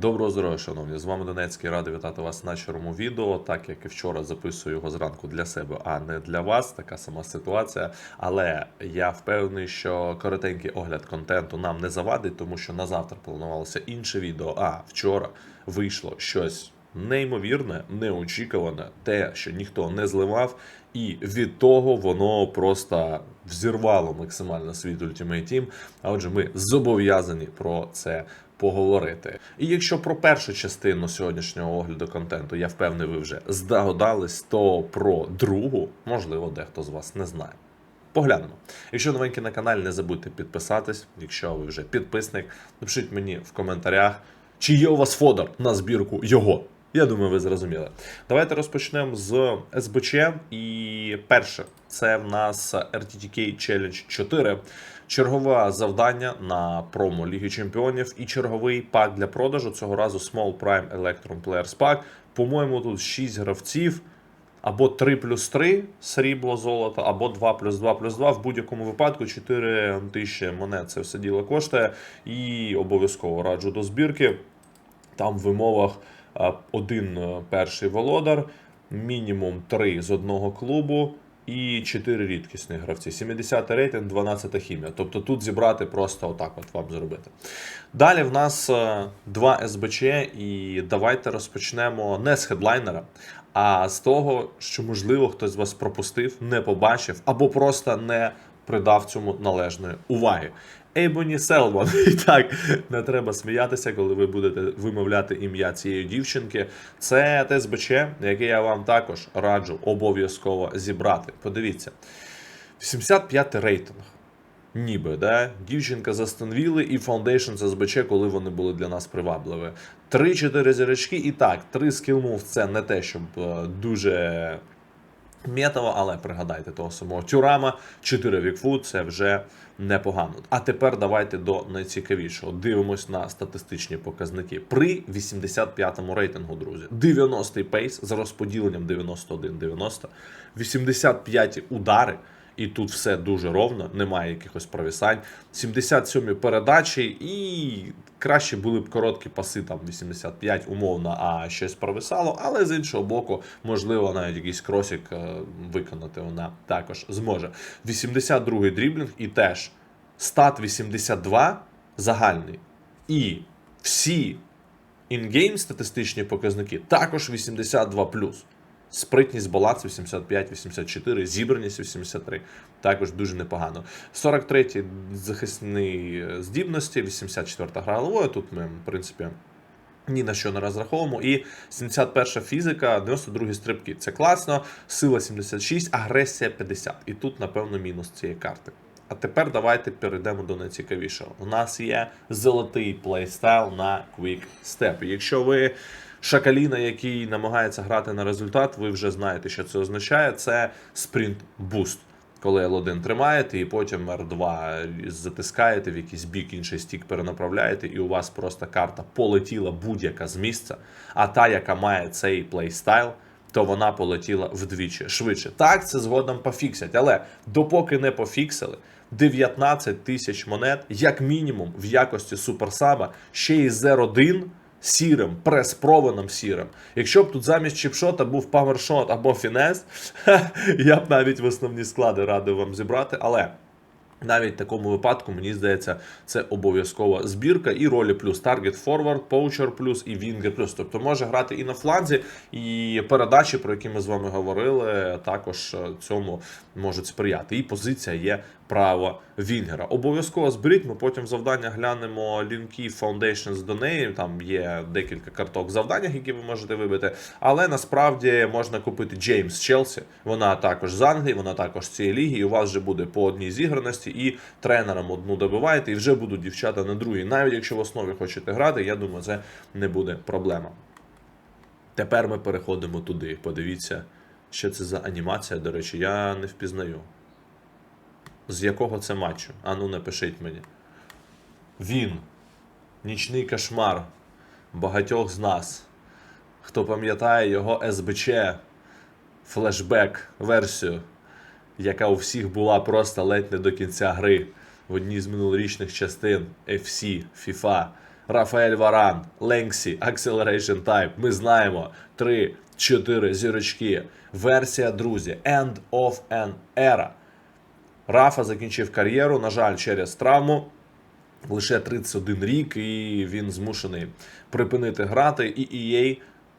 Доброго здоров'я, шановні! З вами Донецький радий вітати вас на чорному відео. Так як і вчора записую його зранку для себе, а не для вас. Така сама ситуація. Але я впевнений, що коротенький огляд контенту нам не завадить, тому що на завтра планувалося інше відео. А вчора вийшло щось неймовірне, неочікуване, те, що ніхто не зливав, і від того воно просто взірвало максимально світ Ultimate Team. А отже, ми зобов'язані про це поговорити. І якщо про першу частину сьогоднішнього огляду контенту я впевнений, ви вже здогадались, то про другу, можливо, дехто з вас не знає. Поглянемо. Якщо новенький на каналі, не забудьте підписатись. Якщо ви вже підписник, напишіть мені в коментарях, чи є у вас фодор на збірку його. Я думаю, ви зрозуміли. Давайте розпочнемо з СБЧ. І перше, це в нас RTTK Challenge 4. Чергове завдання на промо Ліги Чемпіонів і черговий пак для продажу. Цього разу Small Prime Electrum Players Pack. По-моєму, тут 6 гравців. Або 3 плюс 3 срібло золото, або 2 плюс 2 плюс 2. В будь-якому випадку 4 тисячі монет це все діло коштує. І обов'язково раджу до збірки. Там в вимовах один е, перший володар, мінімум 3 з одного клубу і 4 рідкісні гравці. 70 рейтинг, 12 хімія. Тобто тут зібрати просто отак от вам зробити. Далі в нас е, два СБЧ, і давайте розпочнемо не з хедлайнера, а з того, що можливо хтось з вас пропустив, не побачив або просто не придав цьому належної уваги. Ейбоні Селман. І так, не треба сміятися, коли ви будете вимовляти ім'я цієї дівчинки. Це ТСБЧ, яке я вам також раджу обов'язково зібрати. Подивіться, 85 рейтинг. Ніби, да? Дівчинка з Астонвіли і Foundation з СБЧ, коли вони були для нас привабливі. 3-4 зірочки, і так, 3 скілмув це не те, щоб е, дуже метово, але пригадайте того самого Тюрама, 4 вікфу це вже непогано. А тепер давайте до найцікавішого. Дивимось на статистичні показники. При 85-му рейтингу, друзі, 90-й пейс з розподіленням 91-90, 85 удари. І тут все дуже ровно, немає якихось провісань. 77 передачі, і краще були б короткі паси, там 85 умовно, а щось провисало. Але з іншого боку, можливо, навіть якийсь кросік е, виконати вона також зможе. 82-й дріблінг і теж стат 82 загальний. І всі інгейм статистичні показники також 82 Спритність баланс 85-84, зібраність 83. Також дуже непогано. 43-й захисні здібності, 84 гра головою. Тут ми, в принципі, ні на що не розраховуємо. І 71 фізика, 92 стрибки. Це класно. Сила 76, агресія 50. І тут, напевно, мінус цієї карти. А тепер давайте перейдемо до найцікавішого. У нас є золотий плейстайл на Quick Step. Якщо ви шакаліна, який намагається грати на результат, ви вже знаєте, що це означає. Це спринт буст. Коли L1 тримаєте, і потім R2 затискаєте в якийсь бік, інший стік перенаправляєте, і у вас просто карта полетіла будь-яка з місця. А та, яка має цей плейстайл, то вона полетіла вдвічі швидше. Так, це згодом пофіксять, але допоки не пофіксили, 19 тисяч монет, як мінімум, в якості суперсаба, ще й з 1 сірим, преспрованим сірим. Якщо б тут замість чіпшота був павершот або фінес, я б навіть в основні склади радив вам зібрати, але. Навіть в такому випадку, мені здається, це обов'язкова збірка і ролі плюс Target Forward, Poacher плюс і Winger плюс. Тобто може грати і на фланзі, і передачі, про які ми з вами говорили, також цьому можуть сприяти. І позиція є право Вінгера. Обов'язково зберіть, ми потім завдання глянемо лінки Foundations до неї. Там є декілька карток в завданнях, які ви можете вибити. Але насправді можна купити Джеймс Челсі. Вона також з Англії, вона також з цієї ліги. І у вас вже буде по одній зіграності, і тренерам одну добиваєте, і вже будуть дівчата на другій. Навіть якщо в основі хочете грати, я думаю, це не буде проблема. Тепер ми переходимо туди. Подивіться, що це за анімація. До речі, я не впізнаю. З якого це матчу? Ану, напишіть мені. Він. Нічний кошмар багатьох з нас. Хто пам'ятає його СБЧ, флешбек версію, яка у всіх була просто ледь не до кінця гри в одній з минулорічних частин FC, FIFA. Рафаель Варан, Ленксі, Acceleration Type. Ми знаємо 3-4 зірочки. Версія, друзі, End of an Era. Рафа закінчив кар'єру, на жаль, через травму. Лише 31 рік, і він змушений припинити грати. І EA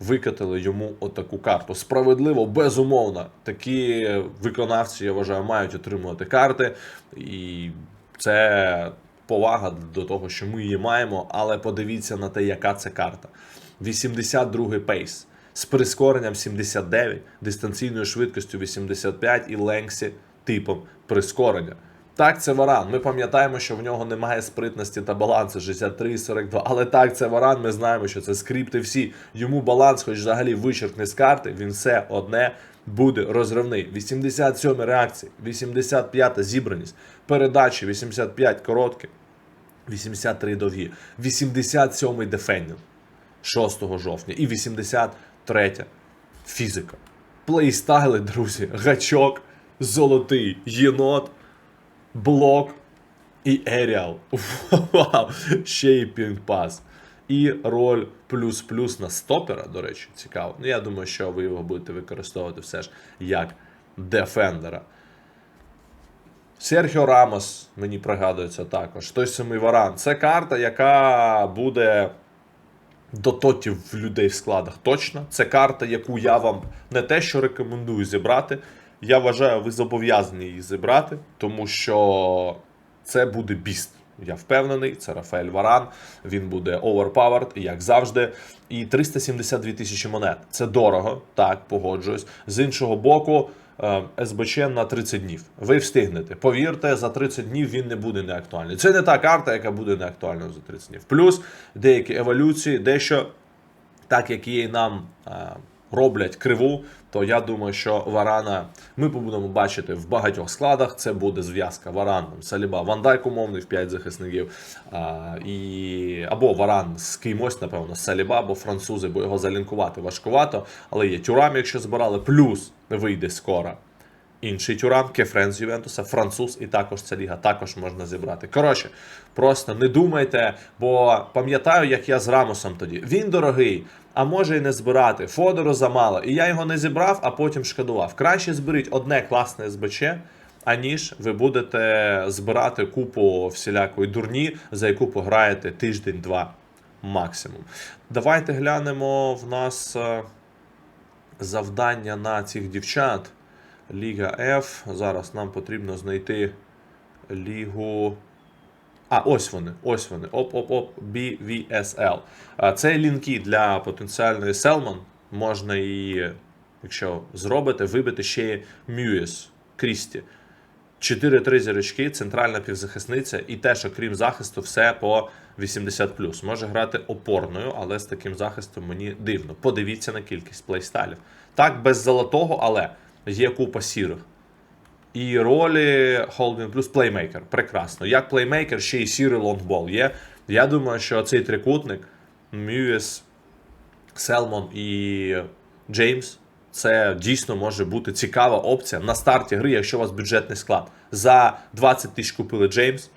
викатили йому отаку карту. Справедливо, безумовно. Такі виконавці, я вважаю, мають отримувати карти. І це повага до того, що ми її маємо. Але подивіться на те, яка це карта. 82-й пейс з прискоренням 79, дистанційною швидкістю 85 і ленксі типом прискорення. Так, це варан. Ми пам'ятаємо, що в нього немає спритності та балансу 63 42. Але так, це варан. Ми знаємо, що це скрипти всі. Йому баланс, хоч взагалі вичеркне з карти, він все одне буде розривний. 87 реакції, 85 зібраність, передачі 85 короткі, 83 довгі, 87 дефендінг 6 жовтня і 83 фізика. Плейстайли, друзі, гачок, золотий єнот, блок і еріал. Вау! Ще й пінг-пас. І роль плюс-плюс на стопера, до речі, цікаво. Ну, я думаю, що ви його будете використовувати все ж як дефендера. Серхіо Рамос мені пригадується також. Той самий Варан. Це карта, яка буде до тотів в людей в складах. Точно. Це карта, яку я вам не те, що рекомендую зібрати. Я вважаю, ви зобов'язані її зібрати, тому що це буде біст. Я впевнений, це Рафаель Варан. Він буде overpowered, як завжди. І 372 тисячі монет. Це дорого, так, погоджуюсь. З іншого боку, е, СБЧ на 30 днів. Ви встигнете. Повірте, за 30 днів він не буде неактуальний. Це не та карта, яка буде неактуальною за 30 днів. Плюс деякі еволюції, дещо так як її нам е, роблять криву, то я думаю, що Варана ми будемо бачити в багатьох складах. Це буде зв'язка Варан, Саліба, Вандайк умовний в 5 захисників. А, і, або Варан з кимось, напевно, Саліба, або французи, бо його залінкувати важкувато. Але є Тюрам, якщо збирали, плюс вийде скоро. Інший Тюрам, Кефрен з Ювентуса, француз, і також ця ліга також можна зібрати. Коротше, просто не думайте, бо пам'ятаю, як я з Рамосом тоді. Він дорогий, а може і не збирати. Фодору замало. І я його не зібрав, а потім шкодував. Краще зберіть одне класне СБЧ, аніж ви будете збирати купу всілякої дурні, за яку пограєте тиждень-два максимум. Давайте глянемо в нас е, завдання на цих дівчат. Ліга F. Зараз нам потрібно знайти лігу. А, ось вони. Ось вони. Оп-оп-оп. BVSL. Це лінки для потенціальної Селман. Можна її, якщо зробите, вибити ще й Мюєс Крісті. 4-3 зірочки, центральна півзахисниця, і теж, окрім захисту, все по 80 Може грати опорною, але з таким захистом мені дивно. Подивіться на кількість плейстайлів. Так, без золотого, але є купа сірих. І ролі Holding плюс плеймейкер. Прекрасно. Як плеймейкер, ще й сірий лонгбол є. Я думаю, що цей трикутник Мюєс, Селмон і Джеймс. Це дійсно може бути цікава опція на старті гри, якщо у вас бюджетний склад. За 20 тисяч купили Джеймс,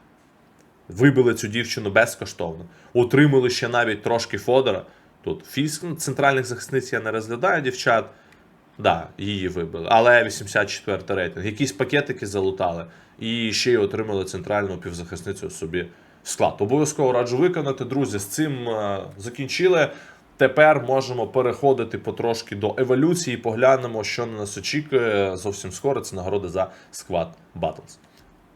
вибили цю дівчину безкоштовно, утримали ще навіть трошки Фодора. Тут фіск центральних захисниць я не розглядаю дівчат. Да, її вибили. Але 84 рейтинг. Якісь пакетики залутали і ще й отримали центральну півзахисницю собі в склад. Обов'язково раджу виконати. Друзі, з цим е, закінчили. Тепер можемо переходити потрошки до еволюції. Поглянемо, що на нас очікує зовсім скоро. Це нагороди за Squad Battles.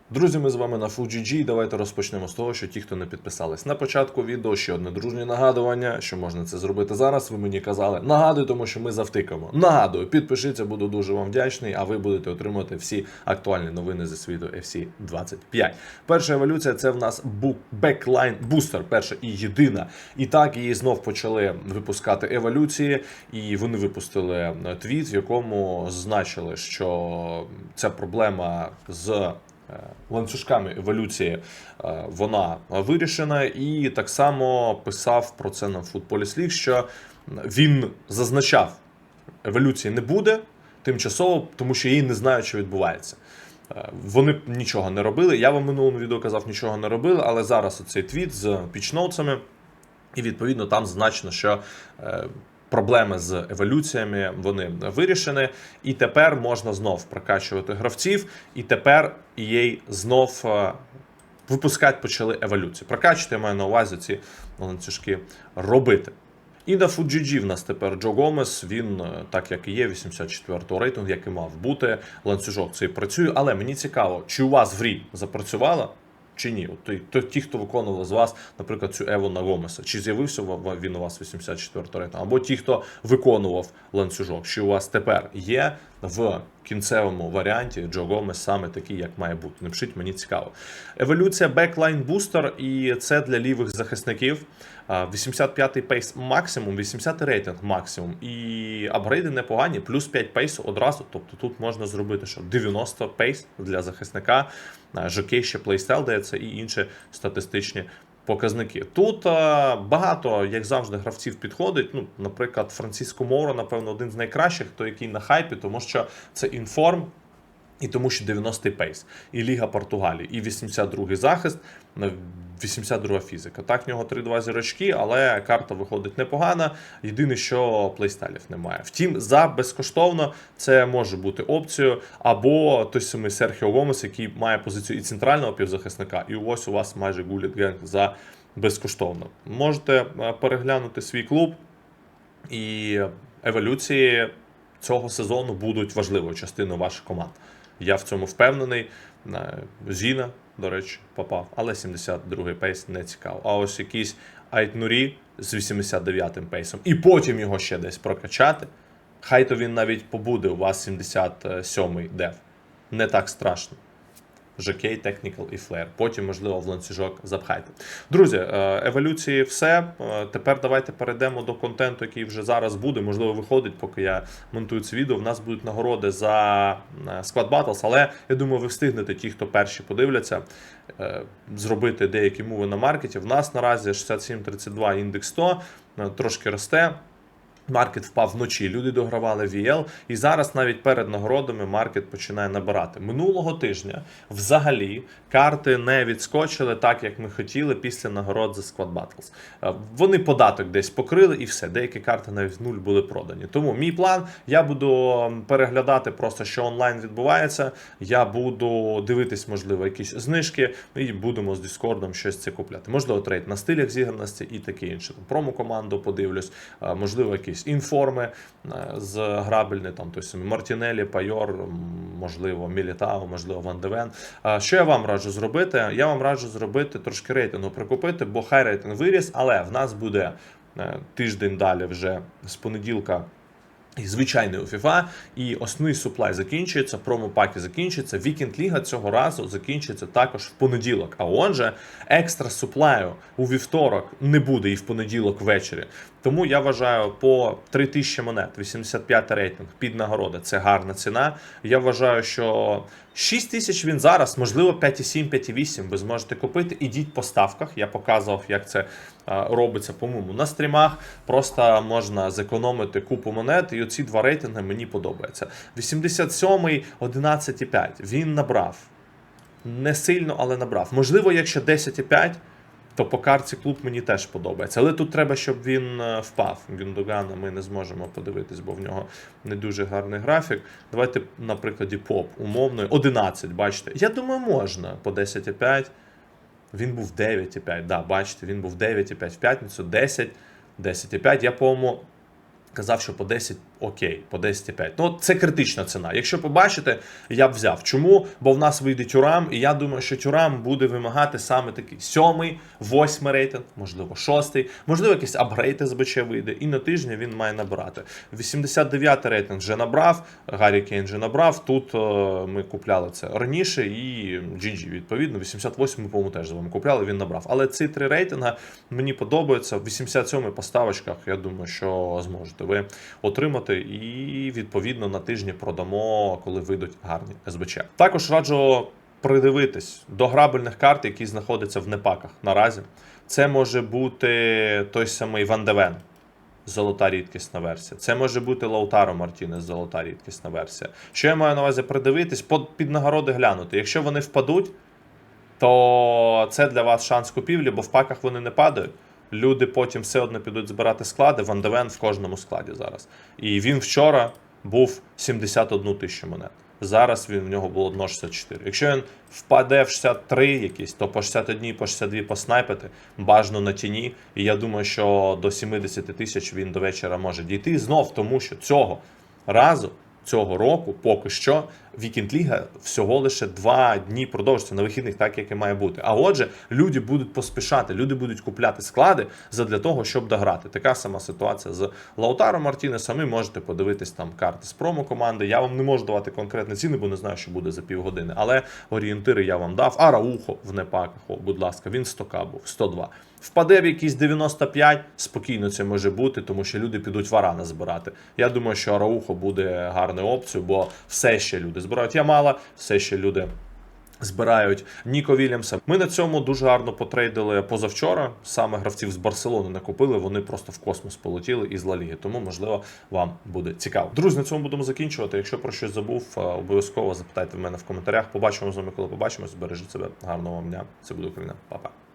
Друзі, ми з вами на FujiG. Давайте розпочнемо з того, що ті, хто не підписались на початку відео, ще одне дружнє нагадування, що можна це зробити зараз. Ви мені казали. Нагадую, тому що ми завтикаємо. Нагадую, підпишіться, буду дуже вам вдячний, а ви будете отримувати всі актуальні новини зі світу FC 25. Перша еволюція це в нас беклайн бустер, перша і єдина. І так її знов почали випускати еволюції, і вони випустили е, твіт, в якому зазначили, що ця проблема з ланцюжками еволюції е, вона вирішена, і так само писав про це на Football League, що він зазначав, еволюції не буде тимчасово, тому що її не знають, що відбувається. Е, Вони нічого не робили. Я вам минулому відео казав, нічого не робили, але зараз оцей твіт з пічноутсами І відповідно там значно, що е, проблеми з еволюціями вони вирішені, і тепер можна знов прокачувати гравців, і тепер EA знов е, випускати почали еволюцію. Прокачувати я маю на увазі ці ланцюжки робити. І на FUGG в нас тепер Джо Гомес, він, е, так як і є, 84-го рейтингу, і мав бути. Ланцюжок цей працює. Але мені цікаво, чи у вас в рі запрацювала, чи ні? От ті, хто виконував з вас, наприклад, цю Еву на Гомеса, чи з'явився він у вас 84 рейтингу, або ті, хто виконував ланцюжок, чи у вас тепер є в кінцевому варіанті Джо Гомес саме такий, як має бути. Напишіть, мені цікаво. Еволюція Backline Booster, і це для лівих захисників. 85-й пейс максимум, 80-й рейтинг максимум. І апгрейди непогані, плюс 5 пейсу одразу. Тобто тут можна зробити що 90 пейс для захисника, жокей ще плейстайл дається і інші статистичні показники. Тут а, багато, як завжди, гравців підходить. Ну, наприклад, Франциско Моро, напевно, один з найкращих, той, який на хайпі, тому що це інформ. І тому що 90-й пейс, і Ліга Португалії, і 82-й захист, е, 82 фізика. Так, в нього 3-2 зірочки, але карта виходить непогана. Єдине, що плейстайлів немає. Втім, за безкоштовно це може бути опцією. Або той самий Серхіо Гомес, який має позицію і центрального півзахисника, і ось у вас майже Гуліт Генг за безкоштовно. Можете е, переглянути свій клуб і еволюції цього сезону будуть важливою частиною ваших команд. Я в цьому впевнений. Зіна, до речі, попав, але 72-й пейс не цікаво. А ось якийсь Айтнурі з 89-м пейсом, і потім його ще десь прокачати. Хай то він навіть побуде у вас 77-й дев. Не так страшно. Жокей, Technical і Флеєр. Потім, можливо, в ланцюжок запхайте. Друзі, е, еволюції все. Е, Тепер давайте перейдемо до контенту, який вже зараз буде. Можливо, виходить, поки я монтую це відео. В нас будуть нагороди за е, Squad Battles, але я думаю, ви встигнете, ті, хто перші подивляться, е, зробити деякі мови на маркеті. В нас наразі 6732 індекс 100, е, трошки росте. Маркет впав вночі, люди догравали VL, і зараз навіть перед нагородами маркет починає набирати. Минулого тижня взагалі карти не відскочили так, як ми хотіли після нагород за Squad Battles. Е, Вони податок десь покрили і все. Деякі карти навіть в нуль були продані. Тому мій план: я буду переглядати просто, що онлайн відбувається. Я буду дивитись, можливо, якісь знижки, і будемо з Діскордом щось це купляти. Можливо, трейд на стилях зіграності і таке інше. Там промо-команду подивлюсь, е, можливо, якісь інформи е, з грабельни, там тобто Мартінелі, Пайор, можливо, Мілітау, можливо, Ван Девен. Що я вам раджу зробити? Я вам раджу зробити трошки рейтингу прикупити, бо хай рейтинг виріс, але в нас буде е, тиждень далі вже з понеділка. І звичайний у FIFA, і основний суплай закінчується, промопаки закінчуються. Вікенд Ліга цього разу закінчується також в понеділок. А отже, екстра суплаю у вівторок не буде і в понеділок ввечері. Тому я вважаю по 3000 монет, 85 рейтинг під нагороди. Це гарна ціна. Я вважаю, що 6 тисяч він зараз, можливо, 5,7, 5,8 ви зможете купити. Ідіть по ставках. Я показував, як це робиться, по-моєму, на стрімах. Просто можна зекономити купу монет. І оці два рейтинги мені подобаються. 87-й, 11,5. Він набрав. Не сильно, але набрав. Можливо, якщо 10,5, то по карці клуб мені теж подобається. Але тут треба, щоб він е, впав. Гюндогана ми не зможемо подивитись, бо в нього не дуже гарний графік. Давайте, на прикладі поп умовної 11, бачите. Я думаю, можна по 10,5. Він був 9,5. Да, бачите, він був 9,5 в п'ятницю, 10, 10,5. Я, по-моєму, казав, що по 10 окей, по 10,5. Ну, це критична ціна. Якщо побачите, я б взяв. Чому? Бо в нас вийде тюрам, і я думаю, що тюрам буде вимагати саме такий сьомий, восьмий рейтинг, можливо, шостий, можливо, якийсь апгрейд СБЧ вийде, і на тижні він має набирати. 89 рейтинг вже набрав, Гаррі Кейн вже набрав. Тут е, ми купляли це раніше, і GG, відповідно, 88 ми, по-моєму, теж з вами купляли, він набрав. Але ці три рейтинга мені подобаються. В 87 по ставочках, я думаю, що зможете ви отримати і відповідно на тижні продамо, коли вийдуть гарні СБЧ. Також раджу придивитись до грабельних карт, які знаходяться в непаках наразі. Це може бути той самий Ван Девен. Золота рідкісна версія. Це може бути Лаутаро Мартінес, золота рідкісна версія. Що я маю на увазі придивитись, під нагороди глянути. Якщо вони впадуть, то це для вас шанс купівлі, бо в паках вони не падають. Люди потім все одно підуть збирати склади. Ван де Вен в кожному складі зараз. І він вчора був 71 тисячу монет. Зараз він в нього було дно 64. Якщо він впаде в 63 якісь, то по 61, по 62 поснайпити, бажано на тіні. І я думаю, що до 70 тисяч він до вечора може дійти. Знов тому, що цього разу, цього року, поки що, Вікінд Ліга всього лише два дні продовжиться на вихідних, так як і має бути. А отже, люди будуть поспішати, люди будуть купляти склади задля того, щоб дограти. Така сама ситуація з Лаутаром Мартінесом. Ви можете подивитись там карти з промо команди. Я вам не можу давати конкретні ціни, бо не знаю, що буде за півгодини. Але орієнтири я вам дав. А Раухо в непаках, о, будь ласка, він 100к був, 102. Впаде в якісь 95, спокійно це може бути, тому що люди підуть варана збирати. Я думаю, що Араухо буде гарною опцією, бо все ще люди збирають Ямала, все ще люди збирають Ніко Вільямса. Ми на цьому дуже гарно потрейдили позавчора. Саме гравців з Барселони накупили. Вони просто в космос полетіли із Ла Ліги. Тому, можливо, вам буде цікаво. Друзі, на цьому будемо закінчувати. Якщо про щось забув, е, обов'язково запитайте в мене в коментарях. Побачимо з вами, коли побачимось. Бережіть себе. Гарного вам дня. Це буде Україна. Па-па.